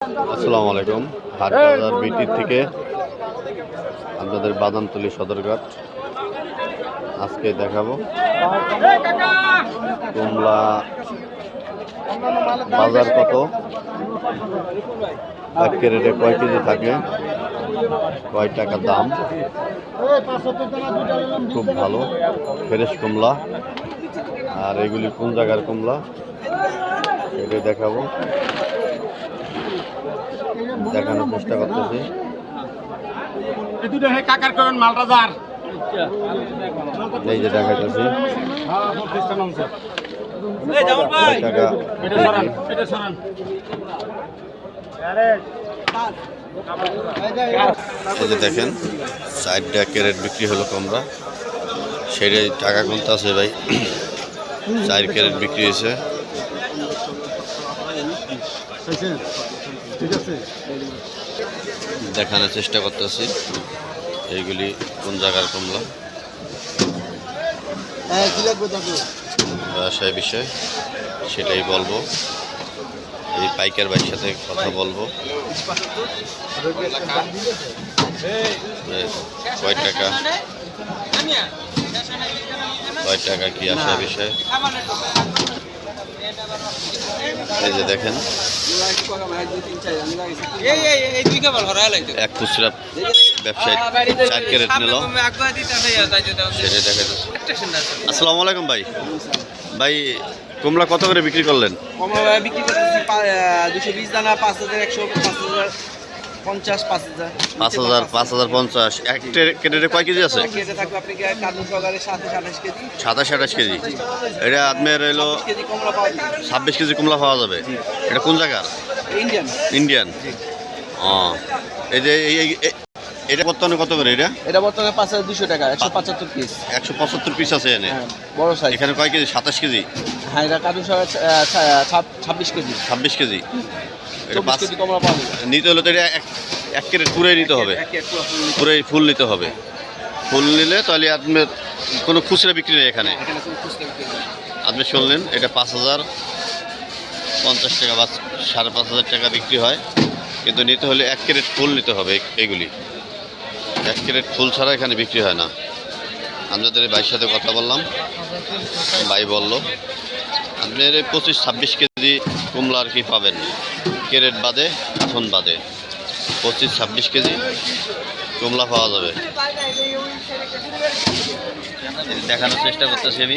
আসসালামু আলাইকুম। হাট বাজার বিটির থেকে আপনাদের বাদামতলি সদরঘাট। আজকে দেখাবো কুমলা বাজার কত? এক ক্যারেটে কয় কেজি থাকে? কয় টাকা দাম? খুব ভালো। ফ্রেশ কুমলা আর এগুলি কোন জায়গার কুমলা সেটাই দেখাবো। দেখানোর চেষ্টা করতেছি। কাকার করেন এই যে দেখাইতেছি। এই যে দেখেন চারটা ক্যারেট বিক্রি হলো কমরা। সেটাই টাকা গুনতে আছে ভাই। চার ক্যারেট বিক্রি হয়েছে। ঠিক আছে? দেখানোর চেষ্টা করতেছি। এইগুলি কোন জায়গার কমলা? হ্যাঁ ব্যবসায় বিষয় সেটাই বলব। এই পাইকার ভাইয়ের সাথে কথা বলব। কয় টাকা? কয় টাকা কি আসা বিষয়? এই যে দেখেন। এক খুচরা ব্যবসায়ী চার ক্যারেট নিল। সেটাই দেখা আসসালামু আলাইকুম ভাই। ভাই কমলা কত করে বিক্রি করলেন? কমলা বিক্রি করতেছি দুশো বিশ দানা পাঁচ হাজার একশো পাঁচ হাজার। পঞ্চাশ পাঁচ হাজার। পাঁচ হাজার পাঁচ হাজার। পঞ্চাশ। এক ক্যারেটে কয় কেজি আছে? সাতাশ আঠাশ কেজি। এটা আপনার যাবে। ছাব্বিশ কেজি কমলা পাওয়া যাবে। এটা কোন জায়গার? ইন্ডিয়ান। ইন্ডিয়ান। ও। এই যে এটা বর্তমানে কত করে এটা? এটা বর্তমানে পাঁচ হাজার দুশো টাকা একশো পঁচাত্তর পিস একশো পঁচাত্তর পিস আছে এনে। হ্যাঁ বড় সাইজ এখানে কয় কেজি? সাতাশ কেজি? হ্যাঁ এটা সহকারে ছাব্বিশ কেজি। ছাব্বিশ কেজি। কেজি নিতে হলে তো এটা এক এক ক্যারেট পুরাই নিতে হবে। পুরাই ফুল নিতে হবে। ফুল নিলে তাহলে আপনি কোনো খুচরা বিক্রি নেই এখানে। এখানে কোনো খুচরা বিক্রি নেই। আপনি শুনলেন এটা পাঁচ হাজার পঞ্চাশ টাকা বা সাড়ে পাঁচ হাজার টাকা বিক্রি হয়। কিন্তু নিতে হলে এক ক্যারেট ফুল নিতে হবে এগুলি। এক ক্যারেট ফুল ছাড়া এখানে বিক্রি হয় না। আপনাদের এই ভাইয়ের সাথে কথা বললাম। ভাই বলল আপনার এই পঁচিশ ছাব্বিশ কেজি কুমলা আর কি পাবেন? ক্যারেট বাদে এখন বাদে। পঁচিশ ছাব্বিশ কেজি কুমলা পাওয়া যাবে। দেখানোর চেষ্টা করতেছি আমি।